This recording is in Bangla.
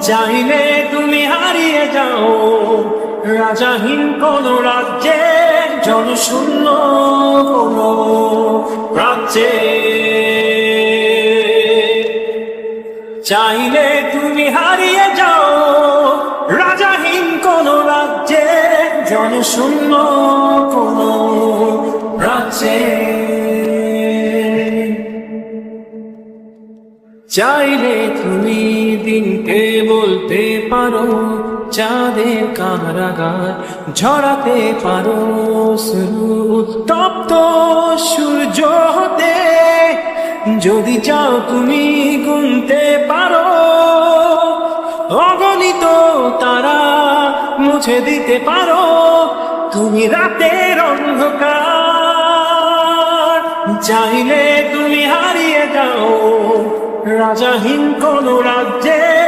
চাইলে তুমি হারিয়ে যাও। রাজাহীন কোন রাজ্যে জনশূন্য কোন রাজ্যে। চাইলে তুমি হারিয়ে যাও। রাজাহীন কোন রাজ্যে জনশূন্য কোন রাজ্যে। চাইলে তুমি দিনকে বলতে পারো চাঁদের কারাগার ঝরাতে পারো উত্তপ্ত সূর্য হতে। যদি চাও তুমি গুনতে পারো, অগণিত তারা মুছে দিতে পারো, তুমি রাতের অন্ধকার। চাইলে তুমি হারিয়ে যাও রাজাহীন কোন রাজ্যে